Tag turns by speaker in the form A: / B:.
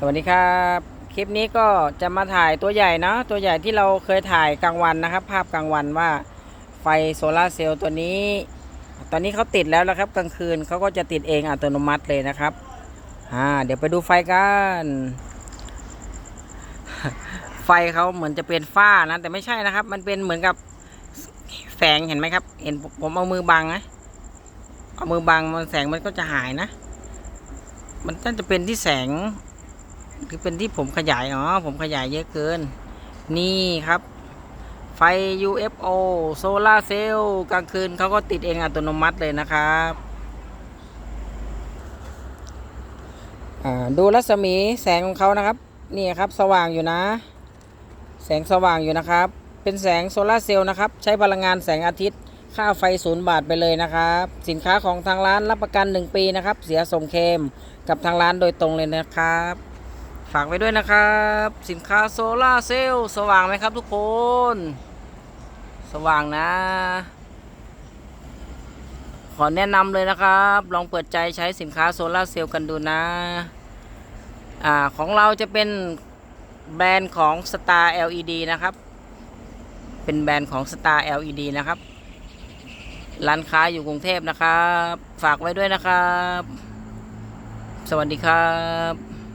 A: สวัสดีครับ คลิปนี้ก็จะมาถ่ายตัวใหญ่เนาะตัวใหญ่ที่เราเคยถ่ายกลางวันนะครับ ภาพกลางวันว่าไฟโซลาเซลล์ตัวนี้ ตอนนี้เขาติดแล้วนะครับ กลางคืนเขาก็จะติดเองอัตโนมัติเลยนะครับอ่าเดี๋ยวไปดูไฟกันไฟเขาเหมือนจะเป็นฝ้านะแต่ไม่ใช่นะครับ มันเป็นเหมือนกับแสงเห็นไหมครับ เห็นผมผมเอามือบังนะเอามือบังมันแสงมันก็จะหายนะ มันน่าจะเป็นที่แสง หรือเป็นที่ผมขยายอ๋อผมขยายเยอะเกิน นี่ครับ ไฟ UFO โซลาเซลล์กลางคืนเขาก็ติดเองอัตโนมัติเลยนะครับดูรัศมีแสงของเขานะครับ นี่ครับสว่างอยู่นะ แสงสว่างอยู่นะครับ เป็นแสงโซลาเซลล์นะครับ ใช้พลังงานแสงอาทิตย์ ค่าไฟศูนย์บาทไปเลยนะครับ สินค้าของทางร้านรับประกัน 1 ปีนะครับ เสียส่งเคมกับทางร้านโดยตรงเลยนะครับ ฝากไว้ด้วยนะครับ สินค้าโซลาเซลล์สว่างไหมครับทุกคน สว่างนะ ขอแนะนำเลยนะครับ ลองเปิดใจใช้สินค้าโซลาเซลล์กันดูนะอ่าของเราจะเป็นแบรนด์ของ Star LED นะครับ เป็นแบรนด์ของ Star LED นะครับ ร้านค้าอยู่กรุงเทพนะครับ ฝากไว้ด้วยนะครับ สวัสดีครับ